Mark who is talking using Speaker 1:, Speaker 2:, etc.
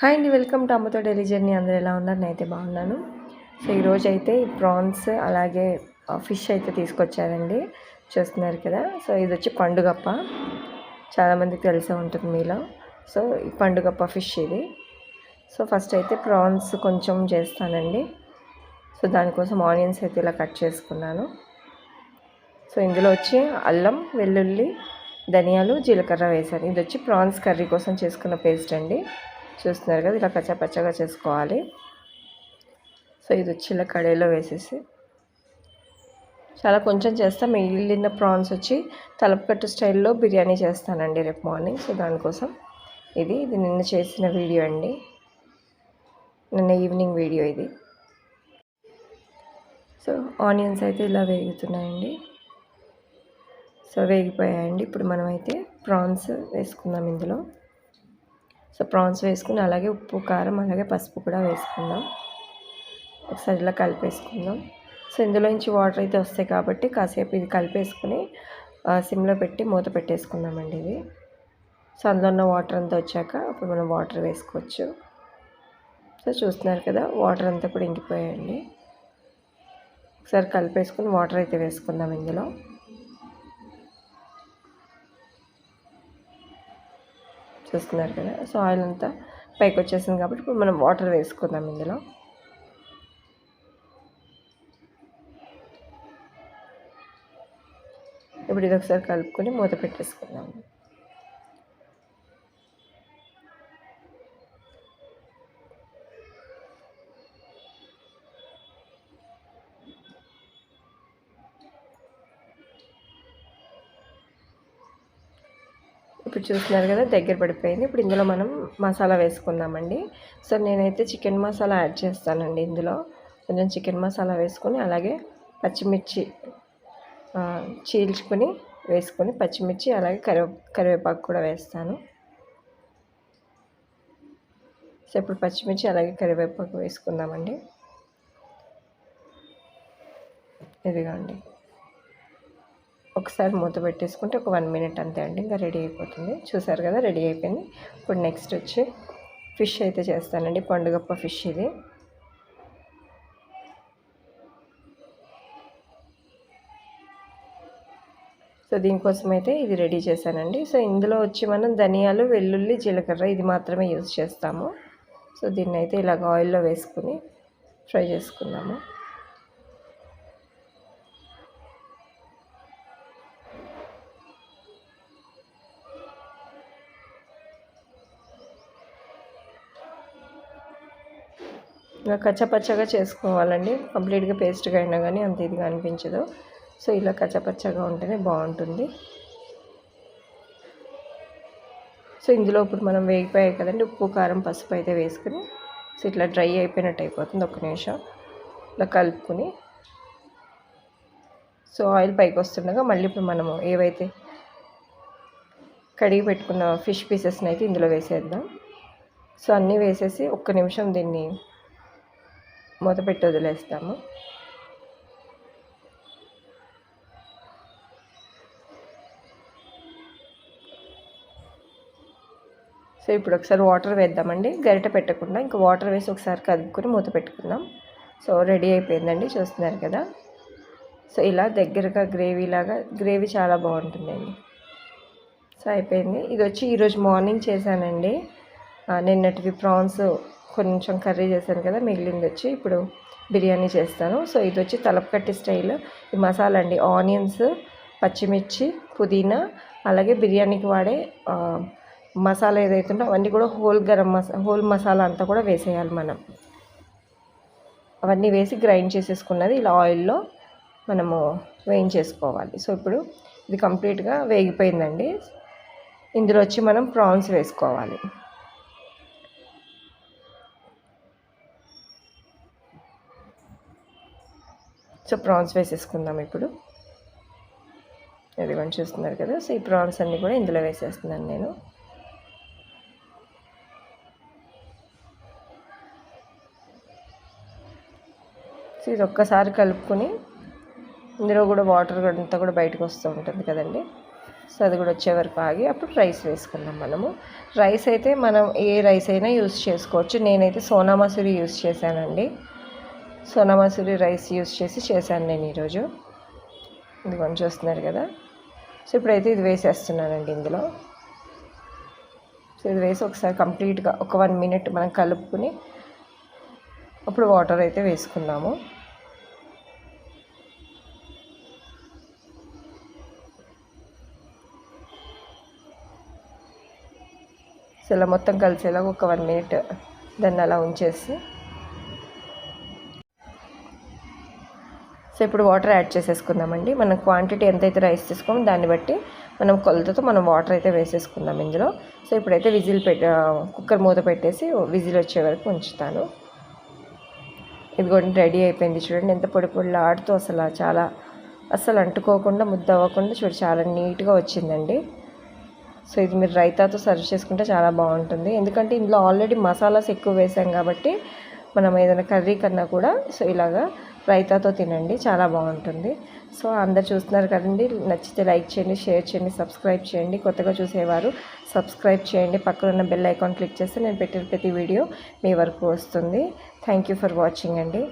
Speaker 1: Hi అండి welcome to అమ్మతో daily journey. అందరూ ఎలా ఉన్నారు? నేనైతే బాగున్నాను. సో ఈరోజు అయితే ఈ ప్రాన్స్ అలాగే ఫిష్ అయితే తీసుకొచ్చారండి. చూస్తున్నారు కదా? సో ఇది వచ్చి పండుగప్ప చాలామందికి తెలిసే ఉంటుంది మీలో. సో ఈ పండుగప్ప ఫిష్ ఇది. సో ఫస్ట్ అయితే ప్రాన్స్ కొంచెం చేస్తానండి. సో దానికోసం ఆనియన్స్ అయితే ఇలా కట్ చేసుకున్నాను. సో ఇందులో వచ్చి అల్లం వెల్లుల్లి ధనియాలు జీలకర్ర వేశాను. ఇది వచ్చి ప్రాన్స్ కర్రీ కోసం చేసుకున్న పేస్ట్ అండి. చూస్తున్నారు కదా ఇలా పచ్చగా చేసుకోవాలి. సో ఇది వచ్చి ఇలా కడాయిలో వేసేసి. చాలా కొంచెం చేస్తా మిగిలిన ప్రాన్స్ వచ్చి తలపకట్టు స్టైల్లో బిర్యానీ చేస్తానండి రేపు మార్నింగ్. సో దానికోసం ఇది ఇది నిన్న చేసిన వీడియో అండి. నిన్న ఈవినింగ్ వీడియో ఇది. సో ఆనియన్స్ అయితే ఇలా వేగుతున్నాయండి. సో వేగిపోయాయండి. ఇప్పుడు మనమైతే ప్రాన్స్ వేసుకుందాం ఇందులో. సో ప్రాన్స్ వేసుకుని అలాగే ఉప్పు కారం అలాగే పసుపు కూడా వేసుకుందాం. ఒకసారి ఇలా కలిపేసుకుందాం. సో ఇందులో నుంచి వాటర్ అయితే వస్తాయి కాబట్టి కాసేపు ఇది కలిపేసుకుని సిమ్లో పెట్టి మూత పెట్టేసుకుందామండి ఇది. సో అందులో ఉన్న వాటర్ అంతా వచ్చాక అప్పుడు మనం వాటర్ వేసుకోవచ్చు. సో చూస్తున్నారు కదా వాటర్ అంతా కూడా ఇంకిపోయాయండి. ఒకసారి కలిపేసుకుని వాటర్ అయితే వేసుకుందాం ఇందులో. చూస్తున్నారు కదా. సో ఆయిల్ అంతా పైకి వచ్చేసింది కాబట్టి ఇప్పుడు మనం వాటర్ వేసుకుందాం ఇందులో. ఇప్పుడు ఇది ఒకసారి కలుపుకొని మూత పెట్టేసుకుందాం. ఇప్పుడు చూస్తున్నారు కదా దగ్గర పడిపోయింది. ఇప్పుడు ఇందులో మనం మసాలా వేసుకుందామండి. సో నేనైతే చికెన్ మసాలా యాడ్ చేస్తానండి ఇందులో. కొంచెం చికెన్ మసాలా వేసుకొని అలాగే పచ్చిమిర్చి చీల్చుకొని వేసుకొని పచ్చిమిర్చి అలాగే కరివే కరివేపాకు కూడా వేస్తాను. సో ఇప్పుడు పచ్చిమిర్చి అలాగే కరివేపాకు వేసుకుందామండి. ఇదిగోండి. ఒకసారి మూత పెట్టేసుకుంటే ఒక వన్ మినిట్ అంతే అండి ఇంకా రెడీ అయిపోతుంది. చూసారు కదా రెడీ అయిపోయింది. ఇప్పుడు నెక్స్ట్ వచ్చి ఫిష్ అయితే చేస్తానండి పండుగప్ప ఫిష్ ఇది. సో దీనికోసం అయితే ఇది రెడీ చేశానండి. సో ఇందులో వచ్చి మనం ధనియాలు వెల్లుల్లి జీలకర్ర ఇది మాత్రమే యూజ్ చేస్తాము. సో దీన్ని అయితే ఇలాగ ఆయిల్లో వేసుకుని ఫ్రై చేసుకుందాము. ఇలా కచ్చపచ్చగా చేసుకోవాలండి. కంప్లీట్గా పేస్ట్గా అయినా కానీ అంత ఇదిగా అనిపించదు. సో ఇలా కచ్చపచ్చగా ఉంటేనే బాగుంటుంది. సో ఇందులో ఇప్పుడు మనం వేగిపోయాయి కదండి. ఉప్పు కారం పసుపు అయితే వేసుకుని సో ఇట్లా డ్రై అయిపోయినట్టు అయిపోతుంది ఒక నిమిషం. ఇలా కలుపుకొని. సో ఆయిల్ పైకి వస్తుండగా మళ్ళీ ఇప్పుడు మనము ఏవైతే కడిగి పెట్టుకున్న ఫిష్ పీసెస్ని అయితే ఇందులో వేసేద్దాం. సో అన్నీ వేసేసి ఒక్క నిమిషం దీన్ని మూత పెట్టి వదిలేస్తాము. సో ఇప్పుడు ఒకసారి వాటర్ వేద్దామండి. గరిట పెట్టకుండా ఇంకా వాటర్ వేసి ఒకసారి కదుపుకొని మూత పెట్టుకుందాం. సో రెడీ అయిపోయిందండి. చూస్తున్నారు కదా. సో ఇలా దగ్గరగా గ్రేవీ లాగా గ్రేవీ చాలా బాగుంటుందండి. సో అయిపోయింది. ఇది వచ్చి ఈరోజు మార్నింగ్ చేశానండి. నిన్నటివి ప్రాన్స్ కొంచెం కర్రీ చేశాను కదా మిగిలింది వచ్చి ఇప్పుడు బిర్యానీ చేస్తాను. సో ఇది వచ్చి తలపకట్టి స్టైల్. ఈ మసాలా అండి ఆనియన్స్ పచ్చిమిర్చి పుదీనా అలాగే బిర్యానీకి వాడే మసాలా ఏదైతే ఉందో అవన్నీ కూడా హోల్ గరం మసా హోల్ మసాలా అంతా కూడా వేసేయాలి మనం. అవన్నీ వేసి గ్రైండ్ చేసేసుకున్నది ఇలా ఆయిల్లో మనము వేయించేసుకోవాలి. సో ఇప్పుడు ఇది కంప్లీట్గా వేగిపోయిందండి. ఇందులో వచ్చి మనం ప్రాన్స్ వేసుకోవాలి. సో ప్రాన్స్ వేసేసుకుందాం ఇప్పుడు. ఇదిగోండి చూస్తున్నారు కదా. సో ఈ ప్రాన్స్ అన్నీ కూడా ఇందులో వేసేస్తున్నాను నేను. సో ఇది ఒక్కసారి కలుపుకొని ఇందులో కూడా వాటర్ అంతా కూడా బయటకు వస్తూ ఉంటుంది కదండి. సో అది కూడా వచ్చే వరకు ఆగి అప్పుడు రైస్ వేసుకుందాం మనము. రైస్ అయితే మనం ఏ రైస్ అయినా యూస్ చేసుకోవచ్చు. నేనైతే సోనా మసూరి యూస్ చేశానండి. సోనా మసూరి రైస్ యూస్ చేసి చేశాను నేను ఈరోజు. ఇది కొంచెం చూస్తున్నారు కదా. సో ఇప్పుడైతే ఇది వేసేస్తున్నానండి ఇందులో. సో ఇది వేసి ఒకసారి కంప్లీట్గా ఒక వన్ మినిట్ మనం కలుపుకుని అప్పుడు వాటర్ అయితే వేసుకుందాము. సో ఇలా మొత్తం కలిసేలాగా ఒక వన్ మినిట్ దాన్ని అలా ఉంచేసి సో ఇప్పుడు వాటర్ యాడ్ చేసేసుకుందామండి. మనం క్వాంటిటీ ఎంతైతే రైస్ తీసుకోమో దాన్ని బట్టి మనం కొలతతో మనం వాటర్ అయితే వేసేసుకుందాం ఇందులో. సో ఇప్పుడైతే విజిల్ పెట్ కుక్కర్ మూత పెట్టేసి విజిల్ వచ్చే వరకు ఉంచుతాను. ఇది కూడా రెడీ అయిపోయింది చూడండి. ఎంత పొడి పొడిలా ఆడుతూ అసలు చాలా అసలు అంటుకోకుండా ముద్ద అవ్వకుండా చూడు చాలా నీట్గా వచ్చిందండి. సో ఇది మీరు రైతాతో సర్వ్ చేసుకుంటే చాలా బాగుంటుంది. ఎందుకంటే ఇందులో ఆల్రెడీ మసాలాస్ ఎక్కువ వేసాం కాబట్టి మనం ఏదైనా కర్రీ కన్నా కూడా సో ఇలాగా రైతాతో తినండి చాలా బాగుంటుంది. సో అందరు చూస్తున్నారు కదండి నచ్చితే లైక్ చేయండి షేర్ చేయండి సబ్స్క్రైబ్ చేయండి. కొత్తగా చూసేవారు సబ్స్క్రైబ్ చేయండి. పక్కన ఉన్న బెల్ ఐకాన్ క్లిక్ చేస్తే నేను పెట్టిన ప్రతి వీడియో మీ వరకు వస్తుంది. థ్యాంక్ యూ ఫర్ వాచింగ్ అండి.